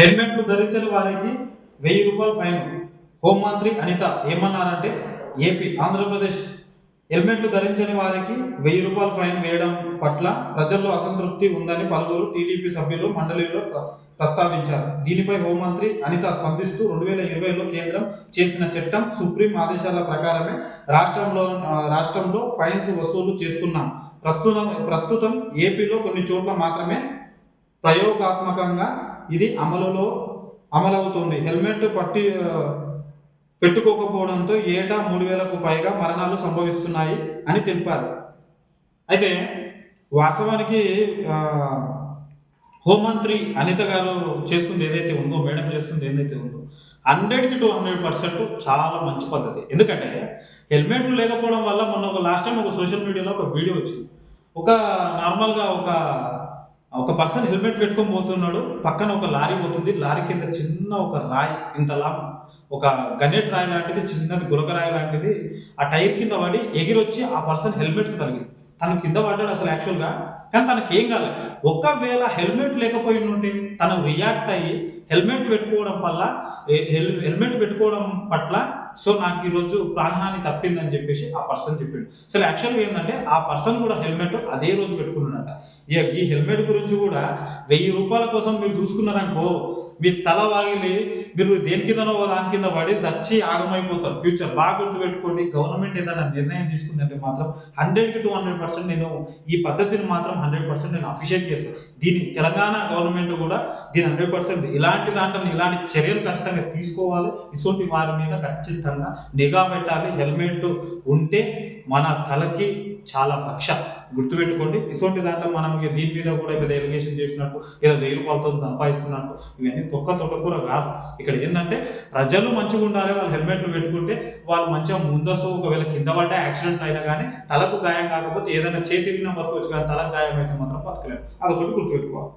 హెల్మెట్లు ధరించని వారికి వెయ్యి రూపాయలు ఫైన్. హోంమంత్రి అనిత ఏమన్నారంటే ఏపీ ఆంధ్రప్రదేశ్ హెల్మెట్లు ధరించని వారికి వెయ్యి రూపాయలు ఫైన్ వేయడం పట్ల ప్రజల్లో అసంతృప్తి ఉందని పలువురు టీడీపీ సభ్యులు మండలిలో ప్ర- ప్రస్తావించారు. దీనిపై హోంమంత్రి అనిత స్పందిస్తూ రెండు వేల ఇరవైలో కేంద్రం చేసిన చట్టం సుప్రీం ఆదేశాల ప్రకారమే రాష్ట్రంలో రాష్ట్రంలో ఫైన్స్ వసూలు చేస్తున్నాం. ప్రస్తుతం ప్రస్తుతం ఏపీలో కొన్ని చోట్ల మాత్రమే ప్రయోగాత్మకంగా ఇది అమలులో అమలవుతుంది. హెల్మెట్ పట్టి పెట్టుకోకపోవడంతో ఏటా మూడు వేలకు పైగా మరణాలు సంభవిస్తున్నాయి అని తెలిపారు. అయితే వాస్తవానికి హోంమంత్రి అనిత గారు చేస్తుంది ఏదైతే ఉందో మేడం చేస్తుంది ఏదైతే ఉందో హండ్రెడ్కి టూ హండ్రెడ్ పర్సెంట్ చాలా మంచి పద్ధతి. ఎందుకంటే హెల్మెట్లు లేకపోవడం వల్ల మొన్న ఒక లాస్ట్ టైం ఒక సోషల్ మీడియాలో ఒక వీడియో వచ్చింది. ఒక నార్మల్గా ఒక ఒక పర్సన్ హెల్మెట్ పెట్టుకొని పోతున్నాడు పక్కన ఒక లారీ పోతుంది లారీ కింద చిన్న ఒక రాయి ఇంతలా ఒక గణేట్ రాయి లాంటిది చిన్నది గురక రాయి లాంటిది ఆ టైర్ కింద పడి ఎగిరొచ్చి ఆ పర్సన్ హెల్మెట్కి తగిలింది తను కింద పడ్డాడు అసలు యాక్చువల్గా కానీ తనకి ఏం కాలేదు ఒకవేళ హెల్మెట్ లేకపోయి ఉంటే తను రియాక్ట్ అయ్యి హెల్మెట్ పెట్టుకోవడం వల్ల హెల్మెట్ పెట్టుకోవడం పట్ల సో నాకు ఈరోజు ప్రాణహాని తప్పిందని చెప్పేసి ఆ పర్సన్ చెప్పిండు. సో యాక్చువల్గా ఏంటంటే ఆ పర్సన్ కూడా హెల్మెట్ అదే రోజు పెట్టుకున్నాడట. ఇక ఈ హెల్మెట్ గురించి కూడా వెయ్యి రూపాయల కోసం మీరు చూసుకున్నారనుకో మీ తల వాగిలి మీరు దేని కిందనో దాని కింద పడి చచ్చి ఆగమైపోతారు. ఫ్యూచర్ బాగా గుర్తుపెట్టుకోండి. గవర్నమెంట్ ఏదైనా నిర్ణయం తీసుకుందంటే మాత్రం హండ్రెడ్కి టూ హండ్రెడ్ పర్సెంట్ నేను ఈ పద్ధతిని మాత్రం హండ్రెడ్ పర్సెంట్ నేను అఫిషియేట్ చేస్తాను దీని తెలంగాణ గవర్నమెంట్ కూడా దీని హండ్రెడ్ పర్సెంట్ ఇలాంటి దాంట్లో ఇలాంటి చర్యలు ఖచ్చితంగా తీసుకోవాలి. ఇటువంటి వారి మీద ఖచ్చితంగా నిఘా పెట్టాలి. హెల్మెట్ ఉంటే మన తలకి చాలా పక్ష గుర్తుపెట్టుకోండి. ఇటువంటి దాంట్లో మనం ఇక దీని మీద కూడా ఏదో ఎలిగేషన్ చేసినట్టు లేదా వెయ్యి రూపాయలతో సంపాదిస్తున్నట్టు ఇవన్నీ తొక్క తొక్కకూర కాదు. ఇక్కడ ఏంటంటే ప్రజలు మంచిగా ఉండాలి వాళ్ళు హెల్మెట్లు పెట్టుకుంటే వాళ్ళు మంచిగా ముందస్తు ఒకవేళ కింద పడ్డ యాక్సిడెంట్ అయినా కానీ తలకు గాయం కాకపోతే ఏదైనా చేతిరిగినా బతకవచ్చు కానీ తలకు గాయం అయితే మాత్రం బతకలేదు అదొకటి గుర్తుపెట్టుకోవాలి.